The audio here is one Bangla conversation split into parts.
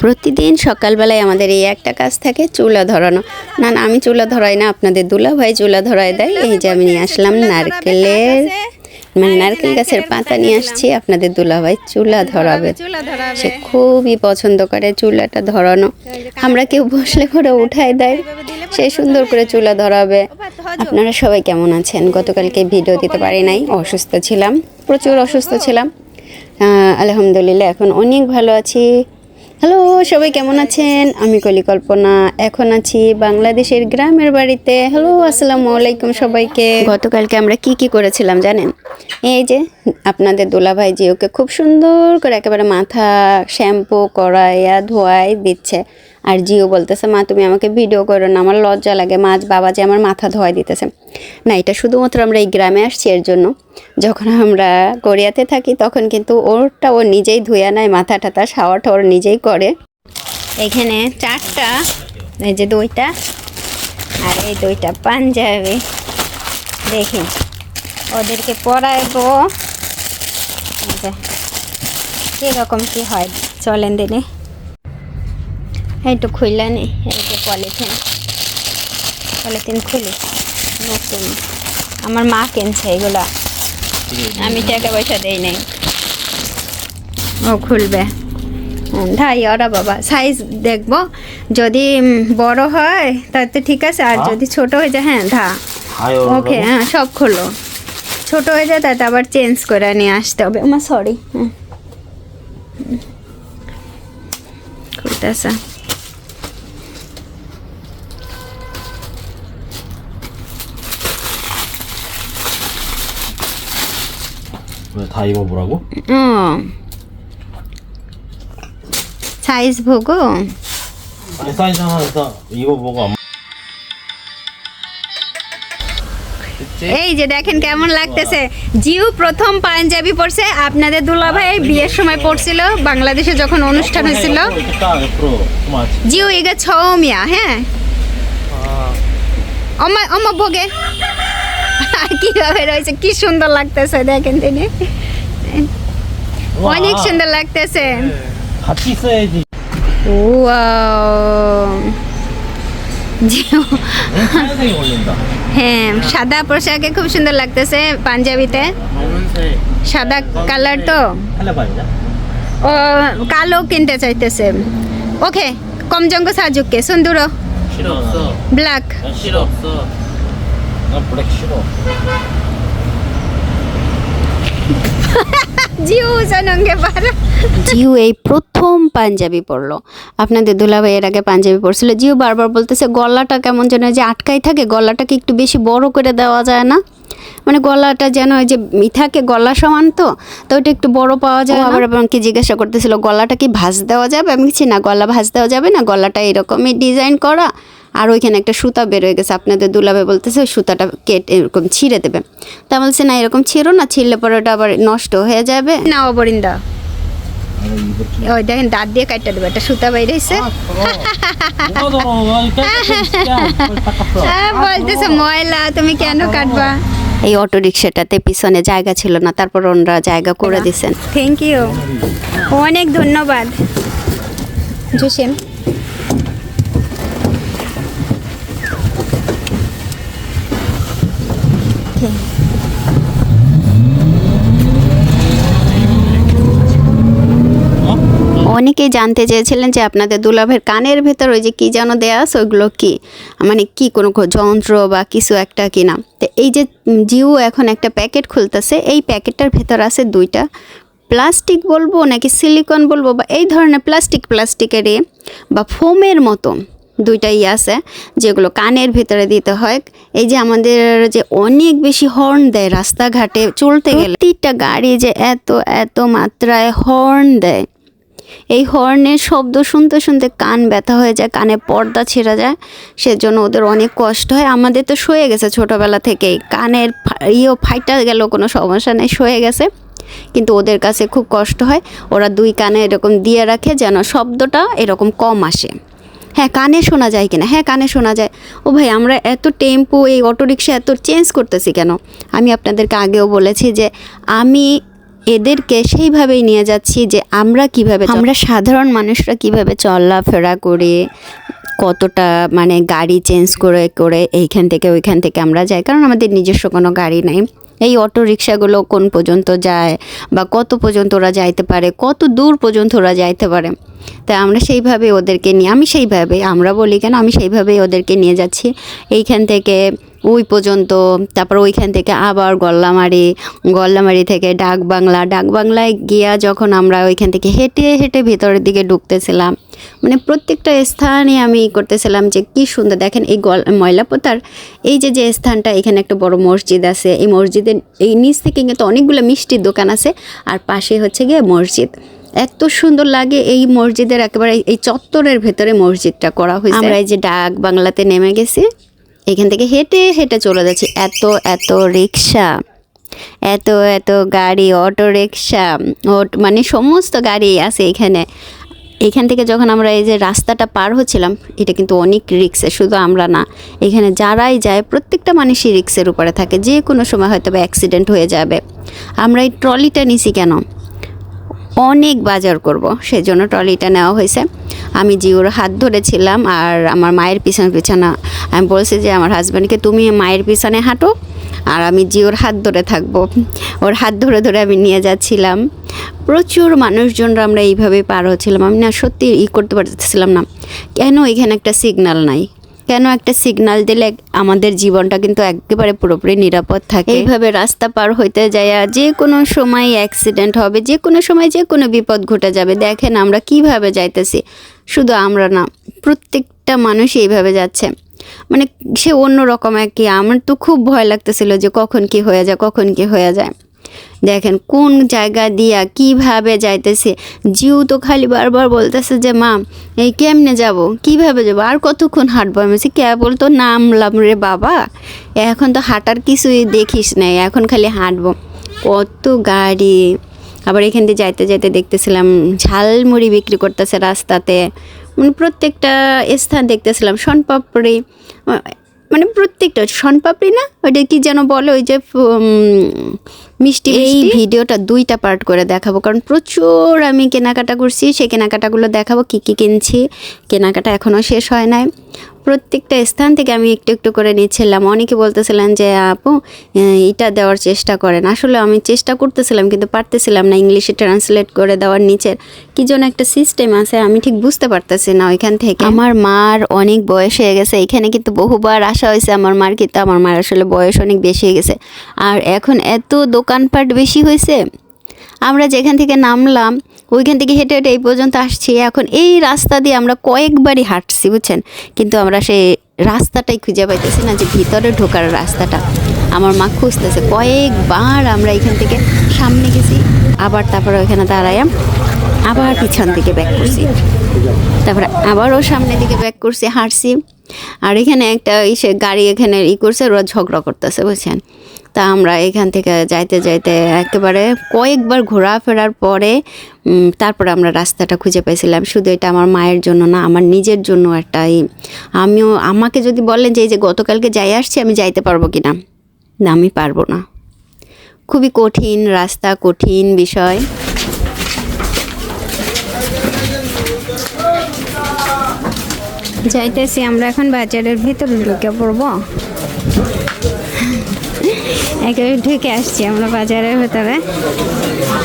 প্রতিদিন সকালবেলায় আমাদের এই একটা কাজ থাকে, চুলা ধরানো। না না, আমি চুলা ধরাই না, আপনাদের দুলা ভাই চুলা ধরাই দেয়। এই যে আমি নিয়ে আসলাম নারকেলের মানে নারকেল গাছের পাতা নিয়ে আসছি, আপনাদের দুলা ভাই চুলা ধরাবে। সে খুবই পছন্দ করে চুলাটা ধরানো। আমরা কেউ বসলে করে উঠাই দেয়। সে সুন্দর করে চুলা ধরাবে। আপনারা সবাই কেমন আছেন? গতকালকে ভিডিও দিতে পারি নাই, অসুস্থ ছিলাম, প্রচুর অসুস্থ ছিলাম। আলহামদুলিল্লাহ, এখন অনেক ভালো আছি। হ্যালো, সবাই কেমন আছেন? আমি কলিকল্পনা, এখন আছি বাংলাদেশের গ্রামের বাড়িতে। হ্যালো, আসসালামু আলাইকুম সবাইকে। গতকালকে আমরা কি কি করেছিলাম জানেন? এই যে, আপনাদের দোলাভাই জিওকে খুব সুন্দর করে একেবারে মাথা শ্যাম্পু করাইয়া ধোয়াই দিচ্ছে। আর জিও বলতেছে, মা, তুমি আমাকে ভিডিও করো না, আমার লজ্জা লাগে। মা, আজ বাবা যে আমার মাথা ধোয়াই দিতেছে। না, এটা শুধুমাত্র আমরা এই গ্রামে আসছি এর জন্য। যখন আমরা কোরিয়াতে থাকি, তখন কিন্তু ওরটা ও নিজেই ধুয়ে নেয় মাথা টাথা শাওয়ারটা ওর নিজেই করে। এখানে চারটা, এই যে দইটা, আর এই দুইটা পাঞ্জাবি। দেখি, ওদেরকে যে, কীরকম কী হয়, চলেন দিনে। এইটু খুললা নি এই যে পলিথিন। পলিথিন খুলি নতুন। আমার মা কিনছে এগুলা। আমি টাকা পয়সা দেই নাই। ও খুলবে। ধাই ওরা বাবা সাইজ দেখব। যদি বড় হয় তাতে ঠিক আছে। আর যদি ছোট হয়ে যায় হ্যাঁ ধা। ওকে হ্যাঁ সব খোলো। ছোট হয়ে যায় তাতে আবার চেঞ্জ করে নিয়ে আসতে হবে। আমার সরি খুলতেছে। 다 입어보라고? 어 사이즈 보고 아니 사이즈 하나 일단 입어보고 안 এই যে দেখেন কেমন লাগতেছে জিউ প্রথম পাঞ্জাবি পরছে আপনাদের দুলাভাই বিয়ের সময় পরছিল বাংলাদেশে যখন অনুষ্ঠান হয়েছিল 이렇게 딱 옆으로 좀 아치 জিউ 이게 처음이야 হ্যাঁ 엄마 엄마 보게 কীভাবে রয়েছে? কি সুন্দর লাগতেছে দেখেন তিনি। অনেক সুন্দর লাগতেছে। হ্যাঁ সাদা পোশাকে খুব সুন্দর লাগতেছে পাঞ্জাবিতে। সাদা কালার তো। ও কালো কিনতে চাইতেছে। ওকে কম জঙ্গ সাজুককে সুন্দর। ব্ল্যাক। জিউ জিউ এই প্রথম পাঞ্জাবি পরলো। আপনাদের দুলাভাই এর আগে পাঞ্জাবি পরছিল। জিউ বারবার বলতেছে গলাটা কেমন যেন যে আটকাই থাকে গলাটাকে একটু বেশি বড় করে দেওয়া যায় না। মানে গলাটা যেন ওই যে ই থাকে গলা সমান তো তো ওটা একটু বড় পাওয়া যায় আবার আমাকে জিজ্ঞাসা করতেছিল গলাটা কি ভাঁজ দেওয়া যাবে? আমি বলছি না গলা ভাঁজ দেওয়া যাবে না গলাটা এরকমই ডিজাইন করা। আর ওইখানে একটা সুতা বের হয়ে গেছে। আপনাদের দুলাবে বলতেছে ওই সুতাটা কেটে এরকম ছিঁড়ে দেবে। তা বলছে না এরকম ছিঁড়ো না ছিঁড়লে পরে ওটা আবার নষ্ট হয়ে যাবে। না অবরিন্দা ওই দেখেন দাঁত দিয়ে কাটতে দেবে একটা সুতা বাইরে এসে বলতেছে ময়লা তুমি কেন কাটবা? এই অটো রিক্সাটাতে পিছনে জায়গা ছিল না তারপর ওনারা জায়গা করে দিছেন। থ্যাংক ইউ অনেক ধন্যবাদ। জুসেম? অনেকেই জানতে চেয়েছিলেন যে আপনাদের দুলাভের কানের ভেতর ওই যে কী যেন দেয়া আছে, ওইগুলো কী? মানে কি কোনো যন্ত্র বা কিছু একটা কিনা তো এই যে জিও এখন একটা প্যাকেট খুলতেছে, এই প্যাকেটটার ভেতর আছে দুইটা। প্লাস্টিক বলব নাকি সিলিকন বলব বা এই ধরনের প্লাস্টিক প্লাস্টিকের বা ফোমের মতো দুইটাই আছে, যেগুলো কানের ভিতরে দিতে হয়। এই যে আমাদের যে অনেক বেশি হর্ন দেয় রাস্তাঘাটে, চলতে গেলে প্রতিটা গাড়ি যে এত এত মাত্রায় হর্ন দেয়। এই হর্নের শব্দ শুনতে শুনতে কান ব্যথা হয়ে যায়, কানে পর্দা ছিঁড়া যায়, সেজন্য ওদের অনেক কষ্ট হয়। আমাদের তো শুয়ে গেছে ছোটোবেলা থেকেই। কানের ইয়েও ফাইটা গেল কোনো সমস্যা নেই শুয়ে গেছে। কিন্তু ওদের কাছে খুব কষ্ট হয়। ওরা দুই কানে এরকম দিয়ে রাখে যেন শব্দটা এরকম কম আসে। হ্যাঁ কানে শোনা যায় কিনা? হ্যাঁ কানে শোনা যায়। ও ভাই, আমরা এত টেম্পো এই অটোরিকশা এত চেঞ্জ করতেছি কেন? আমি আপনাদেরকে আগেও বলেছি যে আমি এদেরকে সেইভাবেই নিয়ে যাচ্ছি যে আমরা কীভাবে আমরা সাধারণ মানুষরা কীভাবে চলাফেরা করে, কতটা মানে গাড়ি চেঞ্জ করে করে এইখান থেকে ওইখান থেকে আমরা যাই, কারণ আমাদের নিজস্ব কোনো গাড়ি নাই। এই অটো রিক্সাগুলো কোন পর্যন্ত যায় বা কত পর্যন্ত ওরা যাইতে পারে, কত দূর পর্যন্ত ওরা যাইতে পারে? তাই আমরা সেইভাবে ওদেরকে নিয়ে, আমি সেইভাবে, আমরা বলি কেন, আমি সেইভাবেই ওদেরকে নিয়ে যাচ্ছি। এইখান থেকে ওই পর্যন্ত, তারপর ওইখান থেকে আবার গল্লামারি গল্লামারি থেকে ডাক বাংলা ডাক বাংলায় গিয়া যখন আমরা ওইখান থেকে হেঁটে হেঁটে ভেতরের দিকে ঢুকতেছিলাম মানে প্রত্যেকটা স্থানে আমি করতেছিলাম যে কি সুন্দর, দেখেন এই গল ময়লাপোতার এই যে যে স্থানটা, এখানে একটা বড় মসজিদ আছে, এই মসজিদের, এই নিচ থেকে কিন্তু অনেকগুলো মিষ্টির দোকান আছে, আর পাশে হচ্ছে গিয়ে মসজিদ। এত সুন্দর লাগে এই মসজিদের একেবারে এই চত্বরের ভেতরে মসজিদটা করা হয়েছে। আমরা এই যে ডাক বাংলাতে নেমে গেছি, এখান থেকে হেঁটে হেঁটে চলে যাচ্ছি। এত এত রিক্সা, এত এত গাড়ি, অটো রিক্সা ওট মানে সমস্ত গাড়ি আছে এখানে। এখান থেকে যখন আমরা এই যে রাস্তাটা পার হচ্ছিলাম, এটা কিন্তু অনেক রিক্সে, শুধু আমরা না। এখানে যারাই যায়, প্রত্যেকটা মানুষই রিক্সের উপরে থাকে। যে কোনো সময় হয়তো বা অ্যাক্সিডেন্ট হয়ে যাবে। আমরা এই ট্রলিটা নিছি কেন? অনেক বাজার করব সেই জন্য ট্রলিটা নেওয়া হয়েছে। আমি জিওর হাত ধরেছিলাম আর আমার মায়ের পিছনে পিছনে আমি বলছি যে আমার হাজব্যান্ডকে তুমি মায়ের পিছনে হাঁটো আর আমি জিওর হাত ধরে থাকব। ওর হাত ধরে ধরে আমি নিয়ে যাচ্ছিলাম। প্রচুর মানুষজনরা আমরা এইভাবে পার হচ্ছিলাম। আমি না সত্যি ই করতে পারতেছিলাম না। কেন এখানে একটা সিগন্যাল নাই? কেন একটা সিগন্যাল দিলে আমাদের জীবনটা কিন্তু একেবারে পুরোপুরি নিরাপদ থাকে? এইভাবে রাস্তা পার হইতে যায় যে কোনো সময় অ্যাক্সিডেন্ট হবে, যে কোনো সময় যে কোনো বিপদ ঘটে যাবে। দেখেন আমরা কীভাবে যাইতেছি। শুধু আমরা না, প্রত্যেকটা মানুষ এইভাবে যাচ্ছে। মানে সে অন্য রকম আমার তো খুব ভয় লাগতেছিল যে কখন কি হয়ে যায়, কখন কি হয়ে যায়। দেখেন কোন জায়গা দিয়া কীভাবে যাইতেছে? জিউ তো খালি বারবার বলতেছে যে মা এই কেমনে যাব? কীভাবে যাব? আর কতক্ষণ হাঁটবো? আমি বলছি, কেবল তো নামলাম রে বাবা। এখন তো হাঁটার কিছুই দেখিস নাই। এখন খালি হাঁটবো। কত গাড়ি। আবার এখান দিয়ে যাইতে যাইতে দেখতেছিলাম ঝালমুড়ি বিক্রি করতেছে রাস্তাতে। মানে প্রত্যেকটা স্থান দেখতেছিলাম। শনপাপড়ি। মানে প্রত্যেকটা শনপাপড়ি না? ওইটা কি যেন বলে ওই যে মিষ্টি এই ভিডিওটা দুইটা পার্ট করে দেখাবো কারণ প্রচুর আমি কেনাকাটা করছি সেই কেনাকাটাগুলো দেখাবো কি কি কিনছি কেনাকাটা এখনও শেষ হয় নাই। প্রত্যেকটা স্থান থেকে আমি একটু একটু করে নিচ্ছিলাম। অনেকে বলতেছিলেন যে, আপু এটা দেওয়ার চেষ্টা করেন। আসলে আমি চেষ্টা করতেছিলাম, কিন্তু পারতেছিলাম না ইংলিশে ট্রান্সলেট করে দেওয়ার নিচের। কি যেন একটা সিস্টেম আছে, আমি ঠিক বুঝতে পারতেছি না ওইখান থেকে। আমার মার অনেক বয়স হয়ে গেছে। এখানে কিন্তু বহুবার আসা হয়েছে আমার মার, কিন্তু আমার মার আসলে বয়স অনেক বেশি হয়ে গেছে। আর এখন এত দোকানপাট বেশি হয়েছে, আমরা যেখান থেকে নামলাম ওইখান থেকে হেঁটে হেঁটে এই পর্যন্ত আসছি। এখন এই রাস্তা দিয়ে আমরা কয়েকবারই হাঁটছি, বুঝছেন? কিন্তু আমরা সেই রাস্তাটাই খুঁজে পাইতেছি না যে ভিতরে ঢোকার রাস্তাটা। আমার মা খুঁজতেছে, কয়েকবার আমরা এখান থেকে সামনে গেছি, আবার তারপরে ওইখানে দাঁড়াইলাম আবার পিছন দিকে ব্যাক করছি। তারপরে আবারও সামনের দিকে ব্যাক করছি, হাঁটছি। আর এখানে একটা ইসে গাড়ি এখানে ই করছে, ওরা ঝগড়া করতেছে, বুঝছেন? তা আমরা এখান থেকে যাইতে যাইতে একেবারে কয়েকবার ঘোরাফেরার পরে তারপর আমরা রাস্তাটা খুঁজে পেয়েছিলাম শুধু এটা আমার মায়ের জন্য না, আমার নিজের জন্য একটা। আমিও, আমাকে যদি বলেন যে এই যে গতকালকে যাই আসছি, আমি যাইতে পারব কি না না, আমি পারব না। খুবই কঠিন রাস্তা, কঠিন বিষয়। যাইতেছি আমরা এখন বাজারের ভিতরে ঢুকে পড়ব। একেবারে ঢুকে আসছি আমরা বাজারের ভেতরে।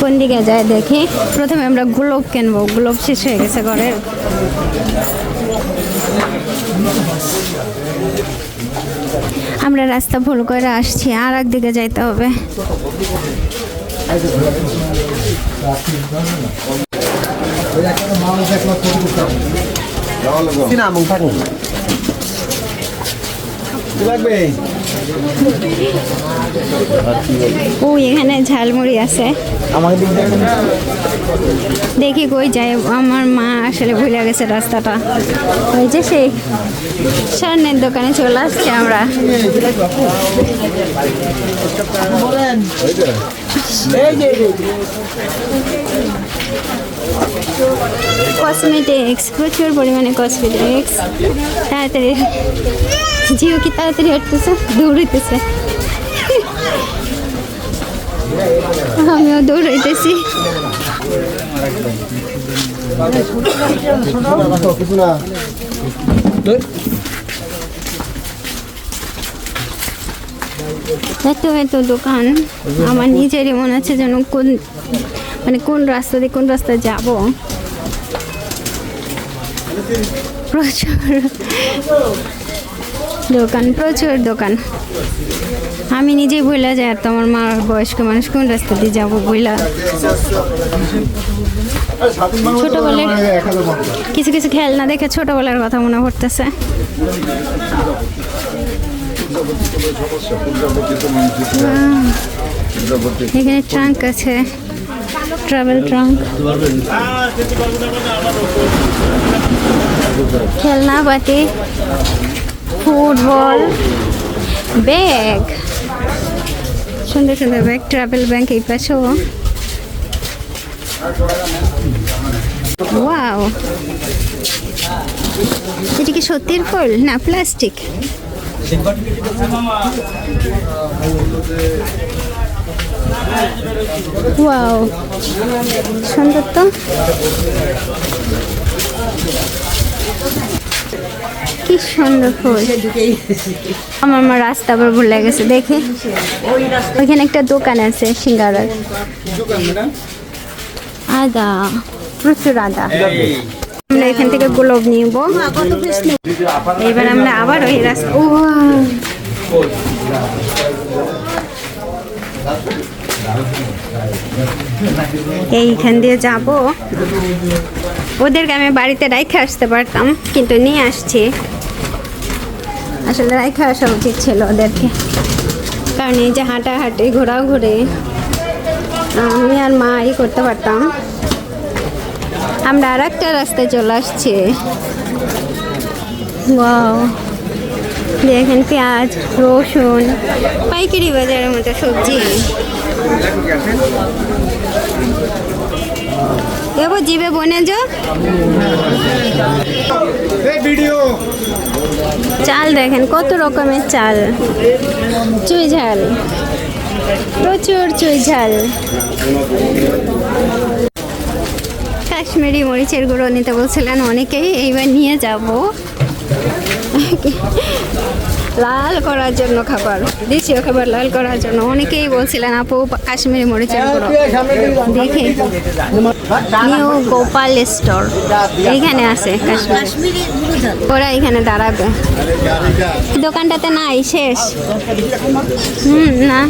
কোন দিকে যায় দেখি? প্রথমে আমরা গ্লোব কিনবো। গ্লোব শেষ হয়ে গেছে ঘরের আমরা রাস্তা ভুল করে আসছি, আর একদিকে যাইতে হবে। লাগবে? ও এখানে ঝালমুড়ি আছে। দেখি কই যায়, আমার মা আসলে ভুলে গেছে রাস্তাটা। ওই যে সেই স্বর্ণের দোকানে চলে আসছি আমরা। কসমেটিক্স প্রচুর পরিমাণে কসমেটিক্স তাড়াতাড়ি, জিও কি তাড়াতাড়ি হাঁটতেছে? দৌড়িতেছে আমিও দৌড়াইতেছি। এত দোকান। আমার নিজেরই মনে হচ্ছে যেন কোন মানে কোন রাস্তা দিয়ে কোন রাস্তায় যাব। প্রচুর দোকান, প্রচুর দোকান। আমি নিজেই বইলা যাই আর তো আমার মা বয়স্ক মানুষ কোন রাস্তা দিয়ে যাব বইলা ছোটবেলায় কিছু কিছু খেলনা দেখে ছোটবেলার কথা মনে পড়তেছে। এখানে ট্রাঙ্ক আছে, ট্রাভেল ট্রাঙ্ক। খেলনা বাটি ফুটবল ব্যাগ। সুন্দর সুন্দর ব্যাগ ট্রাভেল ব্যাংক এই পাশেও। ওয়াও এটা কি সত্যির ফুল না প্লাস্টিক ওয়াও সুন্দর তো। কি সুন্দর ফুল। আমার মা রাস্তা আবার ভুলে গেছে, দেখে। ওইখানে একটা দোকান আছে সিঙ্গারার। আদা, প্রচুর আদা। আমরা এখান থেকে গোলাপ নিব। এবার আমরা আবার ওই রাস্তা ও এইখান দিয়ে যাব। ওদেরকে আমি বাড়িতে রাইখে আসতে পারতাম, কিন্তু নিয়ে আসছি। আসলে রাইখে আসা উচিত ছিল ওদেরকে। কারণ এই যে হাঁটাহাঁটি ঘোরাও ঘুরে আমি আর মা ই করতে পারতাম। আমরা আর একটা রাস্তায় চলে আসছি। দেখেন পেঁয়াজ, রসুন, পাইকারি বাজারের মতো সবজি। এগো জিবে বনে যো? ভিডিও। চাল দেখেন, কত রকমের চাল। চুই ঝাল। প্রচুর চুই ঝাল। কাশ্মীরি মরিচের গুঁড়ো নিতে বলছিলেন অনেকেই, এইবার নিয়ে যাব। লাল করার জন্য খাবার, দেশীয় খাবার লাল করার জন্য। অনেকেই বলছিলেন, আপু, কাশ্মীরি মরিচের গুঁড়ো। দেখে। নিউ গোপাল স্টোর, এইখানে আছে ওরা এখানে দাঁড়াবে। দোকানটাতে নাই, শেষ। হুম, না।